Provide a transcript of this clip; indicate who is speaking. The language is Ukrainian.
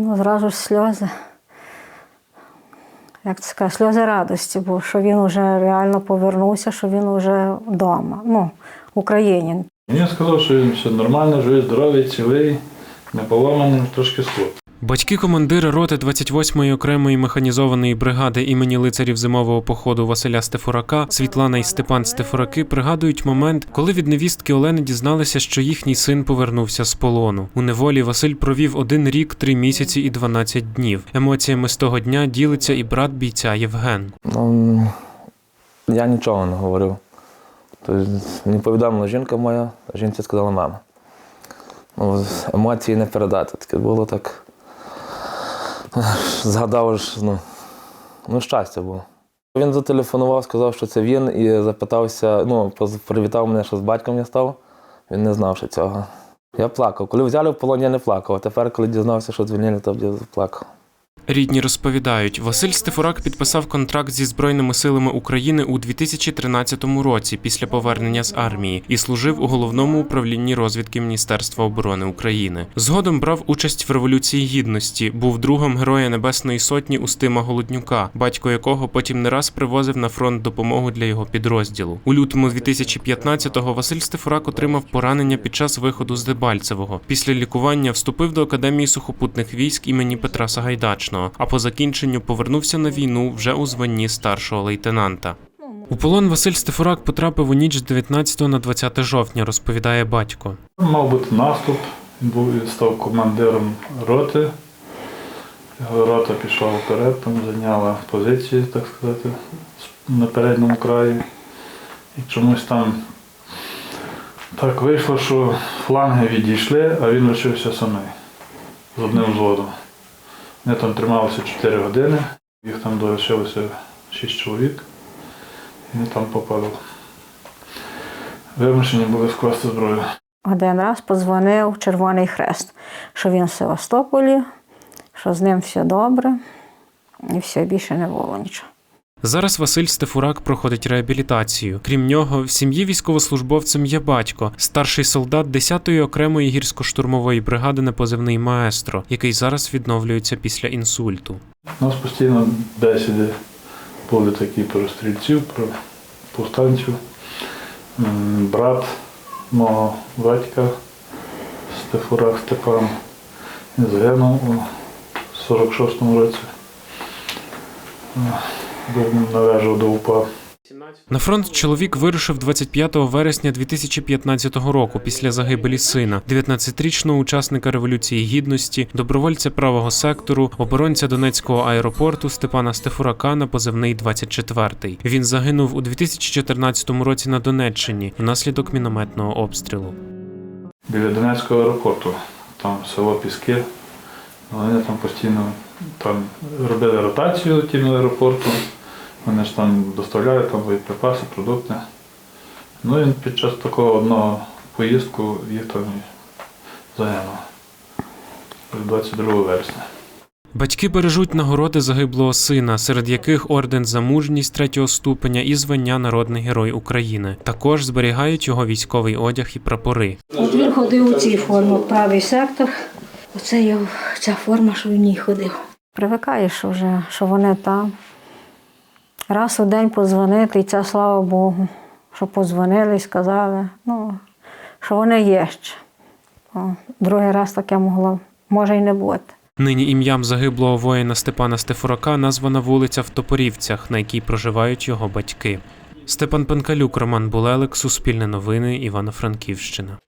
Speaker 1: Ну, зразу ж сльози. Як це сказати, сльози радості, бо що він вже реально повернувся, що він вже вдома, ну, в Україні.
Speaker 2: Мені сказав, що він все нормально, живий, здоровий, цілий, не поламаний, трошки схуд.
Speaker 3: Батьки командира роти 28-ї окремої механізованої бригади імені лицарів зимового походу Василя Стефурака Світлана і Степан Стефураки пригадують момент, коли від невістки Олени дізналися, що їхній син повернувся з полону. У неволі Василь провів один рік, три місяці і 12 днів. Емоціями з того дня ділиться і брат бійця Євген.
Speaker 4: Ну, я нічого не говорив. Тобто, мені повідомила жінка моя, а жінці сказала мама. Ну, емоції не передати. Таке було так. Згадав, ж, ну, ну, щастя було. Він зателефонував, сказав, що це він, і запитався, ну, привітав мене, що з батьком я став. Він не знав, що цього. Я плакав. Коли взяли в полон, я не плакав. А тепер, коли дізнався, що звільнили, то я плакав.
Speaker 3: Рідні розповідають, Василь Стефурак підписав контракт зі Збройними силами України у 2013 році після повернення з армії і служив у головному управлінні розвідки Міністерства оборони України. Згодом брав участь в революції гідності, був другом Героя Небесної Сотні Устима Голоднюка, батько якого потім не раз привозив на фронт допомогу для його підрозділу. У лютому 2015-го Василь Стефурак отримав поранення під час виходу з Дебальцевого. Після лікування вступив до Академії сухопутних військ імені Петра Сагайдачного, а по закінченню повернувся на війну вже у званні старшого лейтенанта. У полон Василь Стефурак потрапив у ніч з 19 на 20 жовтня, розповідає батько.
Speaker 2: Мав бути наступ, був став командиром роти. Його рота пішла вперед, там зайняла позиції, так сказати, на передньому краї. І чомусь там так вийшло, що фланги відійшли, а він лишився самий з одним взводом. Вони там трималися 4 години, їх там долишилося 6 чоловік, і вони там попали. Вимушені були скласти зброю.
Speaker 1: Один раз подзвонив Червоний Хрест, що він в Севастополі, що з ним все добре, і все більше не було нічого.
Speaker 3: Зараз Василь Стефурак проходить реабілітацію. Крім нього, в сім'ї військовослужбовцем є батько, старший солдат 10-ї окремої гірсько-штурмової бригади на позивний маестро, який зараз відновлюється після інсульту.
Speaker 2: У нас постійно бесіди були такі про стрільців, про повстанців. Брат мого батька Стефурак Степан він загинув у 46-му році. Належав до УПА.
Speaker 3: На фронт чоловік вирушив 25 вересня 2015 року після загибелі сина, 19-річного учасника революції гідності, добровольця правого сектору, оборонця Донецького аеропорту Степана Стефурака на позивний 24-й. Він загинув у 2014 році на Донеччині внаслідок мінометного обстрілу.
Speaker 2: біля Донецького аеропорту. Там село Піски. Вони там постійно там робили ротацію тим аеропорту. Вони ж там доставляли там боєприпаси, продукти. Ну і під час такого одного поїздку їх там і загинуло. 22 вересня.
Speaker 3: Батьки бережуть нагороди загиблого сина, серед яких орден за мужність третього ступеня і звання Народний Герой України. Також зберігають його військовий одяг і прапори.
Speaker 1: От він ходив у цій формі, правий сектор. Оце його ця форма, що в ній ходив. Привикаєш вже, що вони там. Раз у день подзвонити, і це слава Богу, що подзвонили і сказали, ну, що вони є ще. О, другий раз таке могло, може й не бути.
Speaker 3: Нині ім'ям загиблого воїна Степана Стефурака названа вулиця в Топорівцях, на якій проживають його батьки. Степан Пенкалюк, Роман Булелик, Суспільне новини, Івано-Франківщина.